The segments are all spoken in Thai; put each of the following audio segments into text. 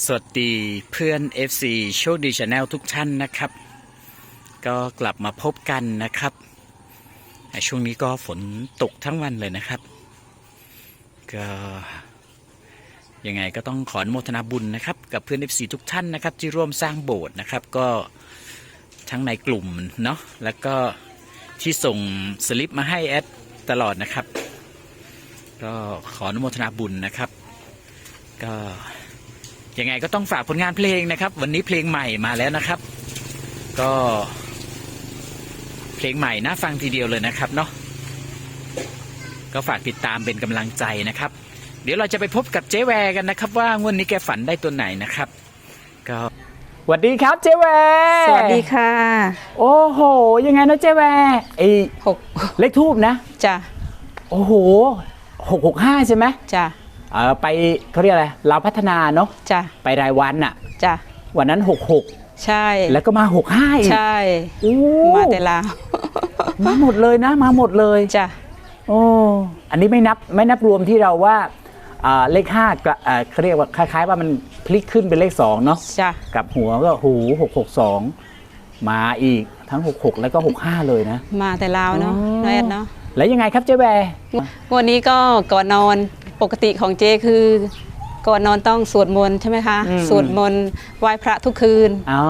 สวัสดีเพื่อน FC โชคดีชาแนลทุกท่านนะครับ ก็กลับมาพบกันนะครับช่วงนี้ก็ฝนตกทั้งวันเลยนะครับ ก็ยังไงก็ต้องขออนุโมทนาบุญนะครับ กับเพื่อน FC ทุกท่านนะครับ ที่ร่วมสร้างโบสถ์นะครับ ก็ทั้งในกลุ่มเนาะแล้วก็ที่ส่งสลิปมาให้แอดตลอดนะครับ ก็ขออนุโมทนาบุญนะครับ ก็ ยังไงก็ต้องฝากผลงานเพลงนะครับ วันนี้เพลงใหม่มาแล้วนะครับ ก็ เพลงใหม่น่าฟังทีเดียวเลยนะครับเนาะก็ฝากติดตามเป็นกำลังใจนะครับ เดี๋ยวเราจะไปพบกับเจ๊แวร์กันนะครับ ว่างวดนี้แกฝันได้ตัวไหนนะครับ ก็สวัสดีครับเจ๊แวร์สวัสดีค่ะ โอ้โห ยังไงนะเจ๊แวร์ไอหกเลขทูบนะจ้ะโอ้โหหกหกห้าใช่ไหมจ้ะ เออไปเขาเรียกอะไร เราวพัฒนาเนาะจ้ะไปรายวันอะจ้ะวันนั้นหกหกใช่แล้วก็มาหกห้าอีกใช่โอ้มาแต่ลาวมาหมดเลยนะ มาหมดเลยจ้ะโอ้อันนี้ไม่นับไม่นับรวมที่เราว่าอ่าเลขห้ากระอ่าเขาเรียกว่าคล้ายๆ ว่ามันพลิกขึ้นเป็นเลขสองเนาะจ้ะกลับหัวก็หูหกหกสองมาอีกทั้งหกหกแล้วก็หกห้าเลยนะ มาแต่ลาวเนาะอ๋อน้อยแอดเนาะแล้วยังไงครับเจ๊แบร์ วันนี้ก็ก่อนนอน ปกติของเจคือก่อนนอนต้องสวดมนต์ใช่ไหมคะสวดมนต์ไหว้พระทุกคืนอ๋อ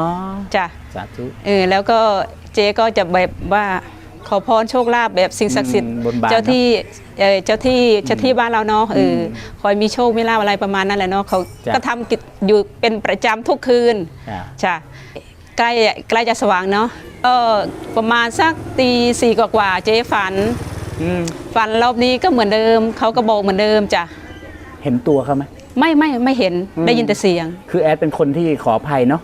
จ้ะสาธุ เออแล้วก็เจก็จะแบบว่าขอพรโชคลาภแบบสิ่งศักดิ์สิทธิ์อืมบนบานเจ้าที่เออเจ้าที่เจ้าที่บ้านเราเนาะเอออคอยมีโชคมีลาภอะไรประมาณนั้นแหละเนาะเขาจ้ะ ก็ทำกิจอยู่เป็นประจำทุกคืน อ่า จ้ะใกล้ใกล้จะสว่างเนาะเออประมาณสักตีสี่กว่าๆเจ๊ฝัน อืมฝันรอบนี้ก็เหมือนเดิม เขาก็บอกเหมือนเดิมจ้ะเห็นตัวเขาไหม ไม่ไม่ไม่เห็นอืม ได้ยินแต่เสียง คือแอดเป็นคนที่ขออภัยเนาะ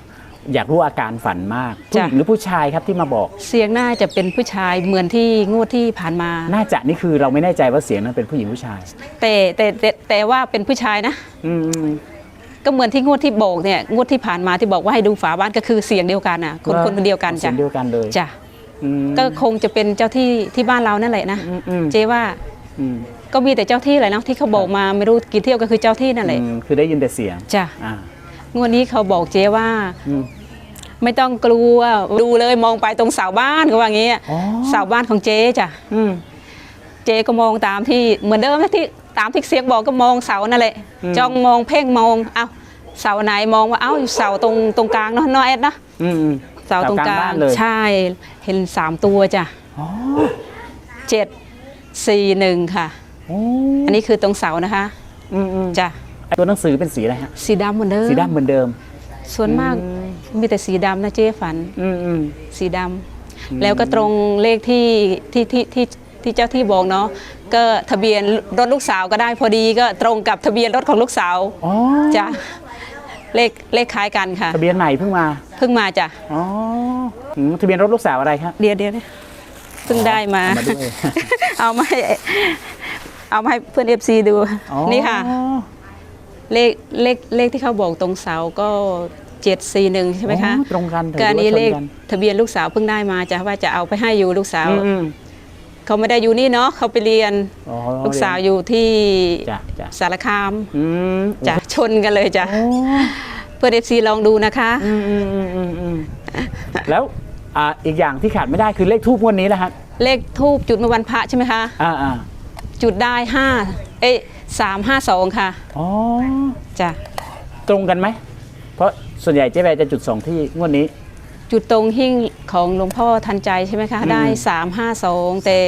อยากรู้อาการฝันมากผู้หจ้ะญิงหรือผู้ชายครับที่มาบอก เสียงน่าจะเป็นผู้ชายเหมือนที่งวดที่ผ่านมา น่าจะนี่คือเราไม่แน่ใจว่าเสียงนั้นเป็นผู้หญิงผู้ชายแต่แต่แต่แต่ว่าเป็นผู้ชายนะ อืมอืม ก็เหมือนที่งวดที่โบกเนี่ยงวดที่ผ่านมาที่บอกว่าให้ดูฝาบ้านก็คือเสียงเดียวกันน่ะ คนคนคนเดียวกันเสีจ้ะยงเดียวกันเลย จ้ะอืม ก็คงจะเป็นเจ้าที่ที่บ้านเรานั่นแหละนะอืมอืมเจว่าอืมก็มีแต่เจ้าที่แหละเนาะที่เขาบอกมาไม่รู้กี่เที่ยวก็คือเจ้าที่นั่นแหละอืมคือได้ยินแต่เสียงจ้ะอ่างวดนี้เขาบอกเจ๊ว่าอืมไม่ต้องกลัวดูเลยมองไปตรงเสาบ้านเขาว่าอย่างงี้อ๋อเสาบ้านของเจ๊จ้ะอืมเจ๊ก็มองตามที่เหมือนเดิมนะที่ตามที่เสียงบอกก็มองเสานั่นแหละอืมจ้องมองเพ่งมองเอ้าเสาไหนมองว่าเอ้าอยู่เสาตรงตรงกลางเนาะน้อยแอดนะอืมอืม เสาตรงกลางบ้านเลยใช่เห็นสามตัวจ้ะอ๋อเจ็ดสี่หนึ่งค่ะโอ้อันนี้คือตรงเสานะคะอืมอืมจ้ะตัวหนังสือเป็นสีอะไรฮะสีดำเหมือนเดิมสีดำเหมือนเดิม ส่วนมากอืมมีแต่สีดำนะเจ๊ฝันอืมอืมสีดำแล้วก็ตรงเลขที่ที่ที่ที่ที่เจ้าที่บอกเนาะก็ทะเบียนรถลูกสาวก็ได้พอดีก็ตรงกับทะเบียนรถของลูกสาวอ๋อจ้ะ เลขเลขคล้ายกันค่ะ ทะเบียนใหม่เพิ่งมา เพิ่งมาจ้ะอ๋ออืมทะเบียนรถลูกสาวอะไรครับเดี๋ยวเดี๋ยวเดี๋ยวเพิ่งได้มา เอามาด้วย เอามาให้เอามาให้เพื่อนเอฟซีดู อ๋อนี่ค่ะ เลขเลขเลขที่เขาบอกตรงเสาก็เจ็ดสี่หนึ่งใช่ไหมคะอ๋อตรงกันถือก็อันนี้ว่าชเลขกันทะเบียนลูกสาวเพิ่งได้มาจ้ะว่าจะเอาไปให้อยู่ลูกสาว อืมอืมเขาไม่ได้อยู่นี่เนาะเขาไปเรียนอ๋อลูกสาวอยู่ที่จ้ะจ้ะสารคาม อืมจะช นกันเลยจ้ะโอ้เพื่อนเอฟซีลองดูนะคะอืมอืมอืมอืมอืมแล้วอ่าอีกอย่างที่ขาดไม่ได้คือเลขทูบงวดนี้นะฮะเลขทูบจุดเมื่อวันพระใช่ไหมคะอ่าอ่าจุดได้ห้าเอ้สามห้าสองค่ะอ๋อจ้ะตรงกันไหม เพราะส่วนใหญ่เจ๊แบร์จะจุดสองที่งวดนี้ จุดตรงหิ้งของหลวงพ่อทันใจใช่ไหมคะอืมได้สามห้าสองแต่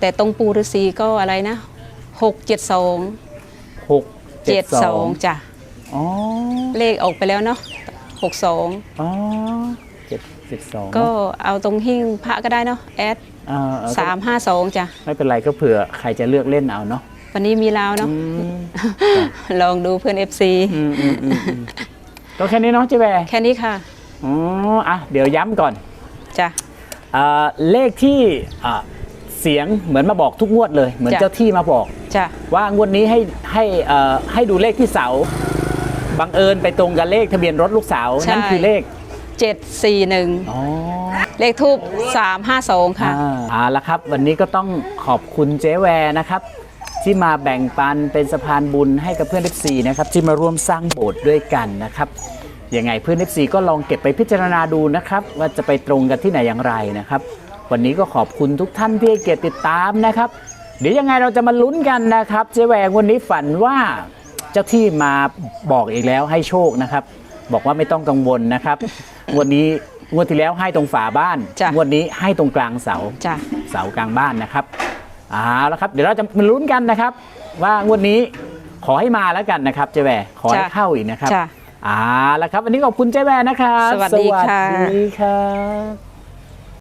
แต่ตรงปูฤาษีก็อะไรนะหกเจ็ดสองหก เจ็ดสองจ้ะอ๋อเลขออกไปแล้วเนาะหกสองอ๋อเจ็ดเจ็ดสองก็เอาตรงหิ้งพระก็ได้เนาะแอดอ่าเอสามห้าสองจ้ะไม่เป็นไรก็เผื่อใครจะเลือกเล่นเอาเนาะวันนี้มีลาวเนาะอืมลองดูเพื่อน FC อืมอืมอืมอืมก็แค่นี้เนาะเจ๊แบร์แค่นี้ค่ะอ๋ออะเดี๋ยวย้ำก่อนจ้ะอ่าเลขที่อ่าเสียงเหมือนมาบอกทุกงวดเลย เหมือนจ้ะเจ้าที่มาบอก จ้ะ ว่างวดนี้ให้ให้เอ่อให้ดูเลขที่เสาบังเอิญไปตรงกับเลขทะเบียนรถลูกสาวนั่นคือเลขเจ็ดสี่หนึ่งอ๋อเลขทูบสามห้าสองค่ะ อ่าเอาละครับ วันนี้ก็ต้องขอบคุณเจ๊แวร์นะครับ ที่มาแบ่งปันเป็นสะพานบุญให้กับเพื่อน FC นะครับที่มาร่วมสร้างโบสถ์ด้วยกันนะครับยังไงเพื่อน FC ก็ลองเก็บไปพิจารณาดูนะครับ ว่าจะไปตรงกันที่ไหนอย่างไรนะครับ วันนี้ก็ขอบคุณทุกท่านที่ให้เกียรติติดตามนะครับเดี๋ยวยังไงเราจะมาลุ้นกันนะครับเจ๊แหวงวันนี้ฝันว่าเจ้าที่มาบอกอีกแล้วให้โชคนะครับ บอกว่าไม่ต้องกังวลนะครับงวันนี้งวดที่แล้วให้ตรงฝาบ้านจ้ะงวดนี้ให้ตรงกลางเสาจ้ะ เสากลางบ้านนะครับเอาละครับ เดี๋ยวเราจะมาลุ้นกันนะครับ ว่างวดนี้ขอให้มาแล้วกันนะครับเจ๊แหวขอให้จ้ะเข้าอีกนะครับจ้ะ เอาละครับวันนี้ขอบคุณเจ๊แหวนะครับสวัสดีค่ะ สวัสดีครับ